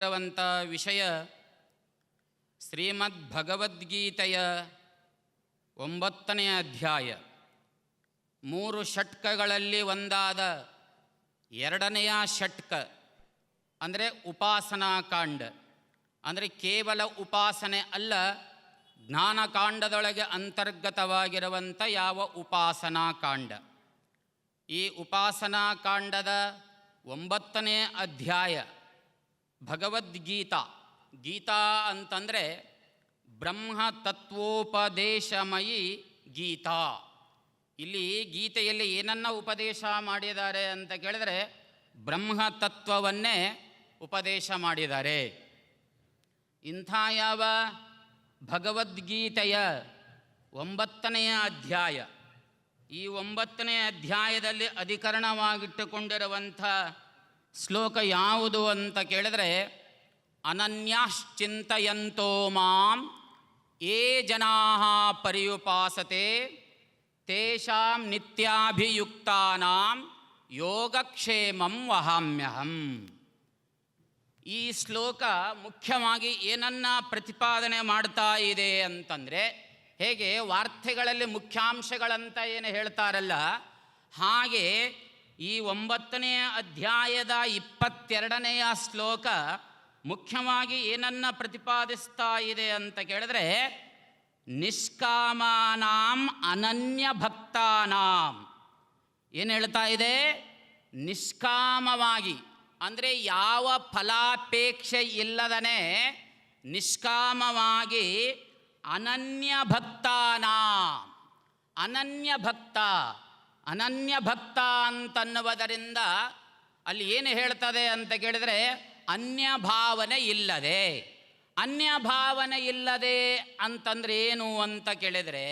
ಇರುವಂಥ ವಿಷಯ ಶ್ರೀಮದ್ ಭಗವದ್ಗೀತೆಯ ಒಂಬತ್ತನೆಯ ಅಧ್ಯಾಯ. ಮೂರು ಷಟ್ಕಗಳಲ್ಲಿ ಒಂದಾದ ಎರಡನೆಯ ಷಟ್ಕ, ಅಂದರೆ ಉಪಾಸನಾಕಾಂಡ ಅಂದರೆ ಕೇವಲ ಉಪಾಸನೆ ಅಲ್ಲ, ಜ್ಞಾನಕಾಂಡದೊಳಗೆ ಅಂತರ್ಗತವಾಗಿರುವಂಥ ಯಾವ ಉಪಾಸನಾ ಕಾಂಡ. ಈ ಉಪಾಸನಾ ಕಾಂಡದ ಒಂಬತ್ತನೇ ಅಧ್ಯಾಯ ಭಗವದ್ಗೀತಾ. ಗೀತಾ ಅಂತಂದರೆ ಬ್ರಹ್ಮ ತತ್ವೋಪದೇಶಮಯಿ ಗೀತಾ. ಇಲ್ಲಿ ಗೀತೆಯಲ್ಲಿ ಏನನ್ನ ಉಪದೇಶ ಮಾಡಿದ್ದಾರೆ ಅಂತ ಕೇಳಿದರೆ ಬ್ರಹ್ಮ ತತ್ವವನ್ನೇ ಉಪದೇಶ ಮಾಡಿದ್ದಾರೆ. ಇಂಥ ಯಾವ ಭಗವದ್ಗೀತೆಯ ಒಂಬತ್ತನೆಯ ಅಧ್ಯಾಯ. ಈ ಒಂಬತ್ತನೇ ಅಧ್ಯಾಯದಲ್ಲಿ ಅಧಿಕರಣವಾಗಿಟ್ಟುಕೊಂಡಿರುವಂಥ ಶ್ಲೋಕ ಯಾವುದು ಅಂತ ಕೇಳಿದರೆ, ಅನನ್ಯಾಶ್ಚಿಂತಯಂತೋ ಮಾಂ ಯೇ ಜನಾ ಪರ್ಯುಪಾಸತೆ, ತೇಷಾಂ ನಿತ್ಯಾಭಿಯುಕ್ತಾನಾಂ, ಯೋಗಕ್ಷೇಮಂ ವಹಾಮ್ಯಹಂ. ಈ ಶ್ಲೋಕ ಮುಖ್ಯವಾಗಿ ಏನನ್ನ ಪ್ರತಿಪಾದನೆ ಮಾಡ್ತಾ ಇದೆ ಅಂತಂದರೆ, ಹೇಗೆ ವಾರ್ತೆಗಳಲ್ಲಿ ಮುಖ್ಯಾಂಶಗಳಂತ ಏನು ಹೇಳ್ತಾರಲ್ಲ, ಹಾಗೆ ಈ ಒಂಬತ್ತನೆಯ ಅಧ್ಯಾಯದ ಇಪ್ಪತ್ತೆರಡನೆಯ ಶ್ಲೋಕ ಮುಖ್ಯವಾಗಿ ಏನನ್ನ ಪ್ರತಿಪಾದಿಸ್ತಾ ಇದೆ ಅಂತ ಕೇಳಿದ್ರೆ, ನಿಷ್ಕಾಮಾನಾಂ ಅನನ್ಯ ಭಕ್ತಾನಾಂ ಏನು ಹೇಳ್ತಾ ಇದೆ? ನಿಷ್ಕಾಮವಾಗಿ, ಅಂದರೆ ಯಾವ ಫಲಾಪೇಕ್ಷೆ ಇಲ್ಲದನೆ ನಿಷ್ಕಾಮವಾಗಿ ಅನನ್ಯ ಭಕ್ತಾನಾಂ ಅನನ್ಯ ಭಕ್ತ ಅನನ್ಯ ಭಕ್ತ ಅಂತನ್ನುವುದರಿಂದ ಅಲ್ಲಿ ಏನು ಹೇಳ್ತದೆ ಅಂತ ಕೇಳಿದರೆ ಅನ್ಯ ಭಾವನೆ ಇಲ್ಲದೆ ಅನ್ಯ ಭಾವನೆ ಇಲ್ಲದೆ ಅಂತಂದ್ರೆ ಏನು ಅಂತ ಕೇಳಿದರೆ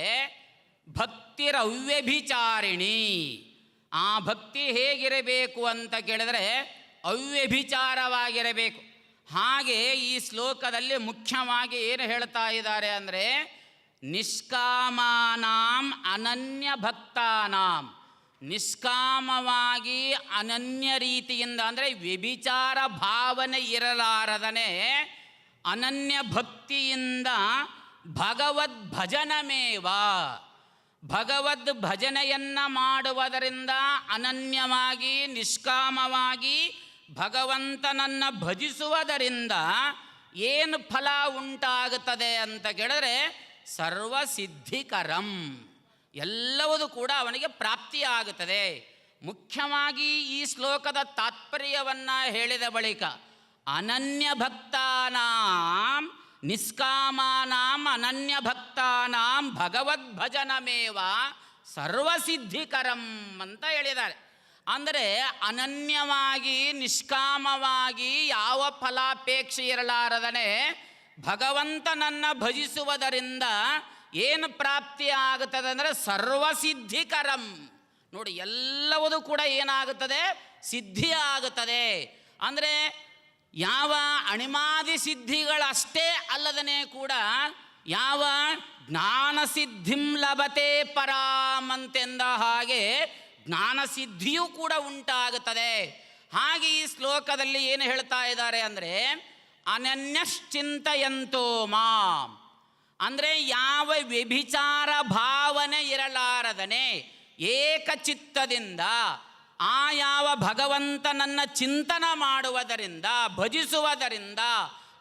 ಭಕ್ತಿರವ್ಯಭಿಚಾರಿಣಿ. ಆ ಭಕ್ತಿ ಹೇಗಿರಬೇಕು ಅಂತ ಕೇಳಿದರೆ ಅವ್ಯಭಿಚಾರವಾಗಿರಬೇಕು. ಹಾಗೆ ಈ ಶ್ಲೋಕದಲ್ಲಿ ಮುಖ್ಯವಾಗಿ ಏನು ಹೇಳ್ತಾ ಇದ್ದಾರೆ ಅಂದರೆ ನಿಷ್ಕಾಮಾನಾಂ ಅನನ್ಯ ಭಕ್ತಾನಾಂ ನಿಷ್ಕಾಮವಾಗಿ ಅನನ್ಯ ರೀತಿಯಿಂದ ಅಂದರೆ ವ್ಯಭಿಚಾರ ಭಾವನೆ ಇರಲಾರದನೆ ಅನನ್ಯ ಭಕ್ತಿಯಿಂದ ಭಗವದ್ ಭಜನಮೇವ. ಭಗವದ್ ಭಜನೆಯನ್ನು ಮಾಡುವುದರಿಂದ ಅನನ್ಯವಾಗಿ, ನಿಷ್ಕಾಮವಾಗಿ ಭಗವಂತನನ್ನು ಭಜಿಸುವುದರಿಂದ ಏನು ಫಲ ಉಂಟಾಗುತ್ತದೆ ಅಂತ ಕೇಳಿದ್ರೆ ಸರ್ವಸಿದ್ಧಿಕರಂ. ಎಲ್ಲವೂ ಕೂಡ ಅವನಿಗೆ ಪ್ರಾಪ್ತಿಯಾಗುತ್ತದೆ. ಮುಖ್ಯವಾಗಿ ಈ ಶ್ಲೋಕದ ತಾತ್ಪರ್ಯವನ್ನು ಹೇಳಿದ ಬಳಿಕ ಅನನ್ಯ ಭಕ್ತಾನಾಂ ನಿಷ್ಕಾಮಾನಾಂ ಅನನ್ಯ ಭಕ್ತಾನಾಂ ಭಗವದ್ಭಜನಮೇವ ಸರ್ವಸಿದ್ಧಿಕರಂ ಅಂತ ಹೇಳಿದ್ದಾರೆ. ಅಂದರೆ ಅನನ್ಯವಾಗಿ, ನಿಷ್ಕಾಮವಾಗಿ ಯಾವ ಫಲಾಪೇಕ್ಷೆ ಇರಲಾರದನೆ ಭಗವಂತನನ್ನು ಭಜಿಸುವುದರಿಂದ ಏನು ಪ್ರಾಪ್ತಿ ಆಗುತ್ತದೆ ಅಂದರೆ ಸರ್ವಸಿದ್ಧಿಕರಂ. ನೋಡಿ, ಎಲ್ಲವೂ ಕೂಡ ಏನಾಗುತ್ತದೆ? ಸಿದ್ಧಿ ಆಗುತ್ತದೆ. ಅಂದರೆ ಯಾವ ಅಣಿಮಾದಿ ಸಿದ್ಧಿಗಳಷ್ಟೇ ಅಲ್ಲದನೇ ಕೂಡ ಯಾವ ಜ್ಞಾನಸಿದ್ಧಿಂ ಲಭತೆ ಪರಾಮಂತೆಂದ ಹಾಗೆ ಜ್ಞಾನಸಿದ್ಧಿಯೂ ಕೂಡ ಉಂಟಾಗುತ್ತದೆ. ಹಾಗೆ ಈ ಶ್ಲೋಕದಲ್ಲಿ ಏನು ಹೇಳ್ತಾ ಇದ್ದಾರೆ ಅಂದರೆ ಅನನ್ಯಶ್ಚಿಂತೆಯಂತೋ ಮಾಂ. ಅಂದರೆ ಯಾವ ವ್ಯಭಿಚಾರ ಭಾವನೆ ಇರಲಾರದನೆ ಏಕಚಿತ್ತದಿಂದ ಆ ಯಾವ ಭಗವಂತನನ್ನ ಚಿಂತನ ಮಾಡುವುದರಿಂದ, ಭಜಿಸುವುದರಿಂದ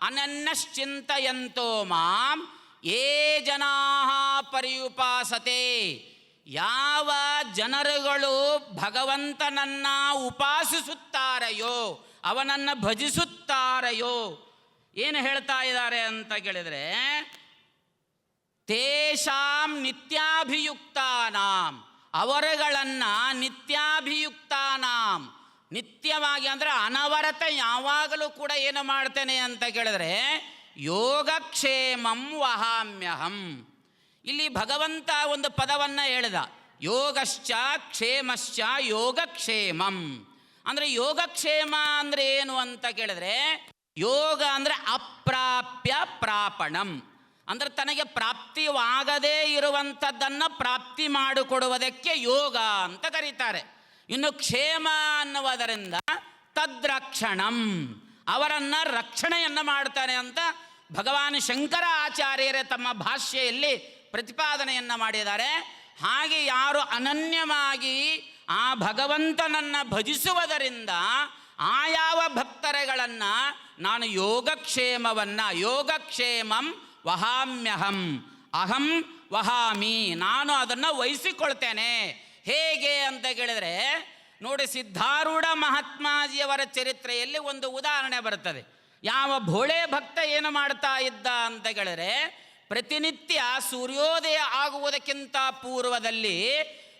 ಅನನ್ನಶ್ಚಿಂತೆಯಂತೋ ಮಾಂ ಏ ಜನಾ ಪರಿಯುಪಾಸತೆ. ಯಾವ ಜನರುಗಳು ಭಗವಂತನನ್ನ ಉಪಾಸಿಸುತ್ತಾರೆಯೋ, ಅವನನ್ನು ಭಜಿಸುತ್ತಾರೆಯೋ, ಏನು ಹೇಳ್ತಾ ಇದ್ದಾರೆ ಅಂತ ಕೇಳಿದರೆ ತೇಷಾಂ ನಿತ್ಯಾಭಿಯುಕ್ತಾನಾಂ. ಅವರುಗಳನ್ನು ನಿತ್ಯಾಭಿಯುಕ್ತಾನಾಂ. ನಿತ್ಯವಾಗಿ ಅಂದರೆ ಅನವರತ ಯಾವಾಗಲೂ ಕೂಡ ಏನು ಮಾಡ್ತೇನೆ ಅಂತ ಕೇಳಿದ್ರೆ, ಯೋಗಕ್ಷೇಮಂ ವಹಾಮ್ಯಹಂ. ಇಲ್ಲಿ ಭಗವಂತ ಒಂದು ಪದವನ್ನು ಹೇಳಿದ. ಯೋಗಶ್ಚ ಕ್ಷೇಮಶ್ಚ ಯೋಗಕ್ಷೇಮಂ. ಅಂದರೆ ಯೋಗಕ್ಷೇಮ ಅಂದರೆ ಏನು ಅಂತ ಕೇಳಿದ್ರೆ, ಯೋಗ ಅಂದರೆ ಅಪ್ರಾಪ್ಯ ಪ್ರಾಪಣಂ. ಅಂದರೆ ತನಗೆ ಪ್ರಾಪ್ತಿವಾಗದೇ ಇರುವಂಥದ್ದನ್ನು ಪ್ರಾಪ್ತಿ ಮಾಡಿಕೊಡುವುದಕ್ಕೆ ಯೋಗ ಅಂತ ಕರೀತಾರೆ. ಇನ್ನು ಕ್ಷೇಮ ಅನ್ನುವುದರಿಂದ ತದ್ರಕ್ಷಣಂ. ಅವರನ್ನು ರಕ್ಷಣೆಯನ್ನು ಮಾಡ್ತಾನೆ ಅಂತ ಭಗವಾನ್ ಶಂಕರ ಆಚಾರ್ಯರೇ ತಮ್ಮ ಭಾಷೆಯಲ್ಲಿ ಪ್ರತಿಪಾದನೆಯನ್ನು ಮಾಡಿದ್ದಾರೆ. ಹಾಗೆ ಯಾರು ಅನನ್ಯವಾಗಿ ಆ ಭಗವಂತನನ್ನು ಭಜಿಸುವುದರಿಂದ ಆ ಯಾವ ಭಕ್ತರೆಗಳನ್ನು ನಾನು ಯೋಗಕ್ಷೇಮವನ್ನು ಯೋಗಕ್ಷೇಮಂ ವಹಾಮ್ಯಹಂ, ಅಹಂ ವಹಾಮಿ, ನಾನು ಅದನ್ನು ವಹಿಸಿಕೊಳ್ತೇನೆ. ಹೇಗೆ ಅಂತ ಕೇಳಿದರೆ, ನೋಡಿ ಸಿದ್ಧಾರೂಢ ಮಹಾತ್ಮಾಜಿಯವರ ಚರಿತ್ರೆಯಲ್ಲಿ ಒಂದು ಉದಾಹರಣೆ ಬರ್ತದೆ ಯಾವ ಭೋಳೆ ಭಕ್ತ ಏನು ಮಾಡ್ತಾ ಇದ್ದ ಅಂತ ಕೇಳಿದರೆ, ಪ್ರತಿನಿತ್ಯ ಸೂರ್ಯೋದಯ ಆಗುವುದಕ್ಕಿಂತ ಪೂರ್ವದಲ್ಲಿ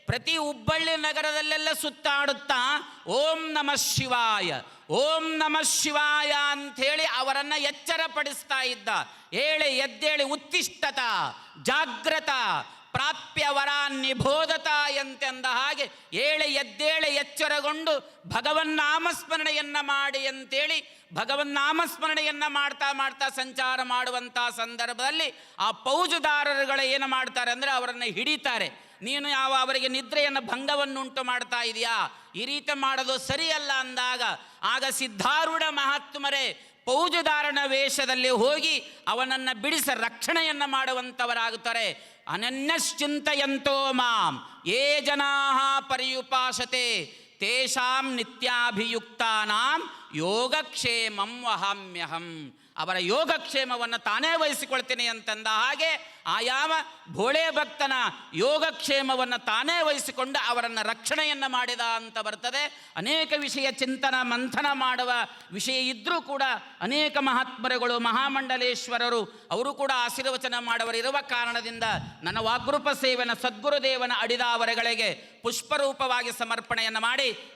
ಪ್ರತಿ ಹುಬ್ಬಳ್ಳಿ ನಗರದಲ್ಲೆಲ್ಲ ಸುತ್ತಾಡುತ್ತಾ, ಓಂ ನಮಃ ಶಿವಾಯ, ಓಂ ನಮಃ ಶಿವಾಯ ಅಂಥೇಳಿ ಅವರನ್ನು ಎಚ್ಚರಪಡಿಸ್ತಾ ಇದ್ದ. ಹೇಳಿ ಎದ್ದೇಳಿ ಉತ್ತಿಷ್ಠತ, ಜಾಗ್ರತ ಪ್ರಾಪ್ಯವರ ನಿಬೋಧತ ಎಂತೆಂದ ಹಾಗೆ ಏಳೆ ಎದ್ದೇಳೆ ಎಚ್ಚರಗೊಂಡು ಭಗವನ್ನಾಮಸ್ಮರಣೆಯನ್ನು ಮಾಡಿ ಅಂತೇಳಿ ಭಗವನ್ನಾಮಸ್ಮರಣೆಯನ್ನು ಮಾಡ್ತಾ ಮಾಡ್ತಾ ಸಂಚಾರ ಮಾಡುವಂಥ ಸಂದರ್ಭದಲ್ಲಿ ಆ ಪೌಜುದಾರರುಗಳು ಏನು ಮಾಡ್ತಾರೆ ಅಂದರೆ ಅವರನ್ನು ಹಿಡಿತಾರೆ. ನೀನು ಯಾವ ಅವರಿಗೆ ನಿದ್ರೆಯನ್ನು ಭಂಗವನ್ನುಂಟು ಮಾಡ್ತಾ ಇದೆಯಾ? ಈ ರೀತಿ ಮಾಡೋದು ಸರಿಯಲ್ಲ ಅಂದಾಗ ಆಗ ಸಿದ್ಧಾರೂಢ ಮಹಾತ್ಮರೇ ಪೌಜುದಾರನ ವೇಷದಲ್ಲಿ ಹೋಗಿ ಅವನನ್ನು ಬಿಡಿಸ ರಕ್ಷಣೆಯನ್ನು ಮಾಡುವಂಥವರಾಗುತ್ತಾರೆ ಅನನ್ಯಶ್ಚಿಂತೆಯಂತೋ ಮಾಂ, ಯೇ ಜನಾ ಪರ್ಯುಪಾಸತೆ, ತೇಷಾಂ ನಿತ್ಯಾಭಿಯುಕ್ತಾನಾಂ ಯೋಗಕ್ಷೇಮಂ ವಹಾಮ್ಯಹಂ. ಅವರ ಯೋಗಕ್ಷೇಮವನ್ನು ತಾನೇ ವಹಿಸಿಕೊಳ್ತೀನಿ ಅಂತಂದ ಹಾಗೆ ಆ ಯಾವ ಭೋಳೆ ಭಕ್ತನ ಯೋಗಕ್ಷೇಮವನ್ನು ತಾನೇ ವಹಿಸಿಕೊಂಡು ಅವರನ್ನು ರಕ್ಷಣೆಯನ್ನು ಮಾಡಿದ ಅಂತ ಬರ್ತದೆ. ಅನೇಕ ವಿಷಯ ಚಿಂತನ, ಮಂಥನ ಮಾಡುವ ವಿಷಯ ಇದ್ದರೂ ಕೂಡ ಅನೇಕ ಮಹಾತ್ಮರುಗಳು, ಮಹಾಮಂಡಲೇಶ್ವರರು, ಅವರು ಕೂಡ ಆಶೀರ್ವಚನ ಮಾಡುವರು ಇರುವ ಕಾರಣದಿಂದ ನನ್ನ ವಾಗ್ರೂಪ ಸೇವನ ಸದ್ಗುರುದೇವನ ಅಡಿದಾವರೆಗಳಿಗೆ ಪುಷ್ಪರೂಪವಾಗಿ ಸಮರ್ಪಣೆಯನ್ನು ಮಾಡಿ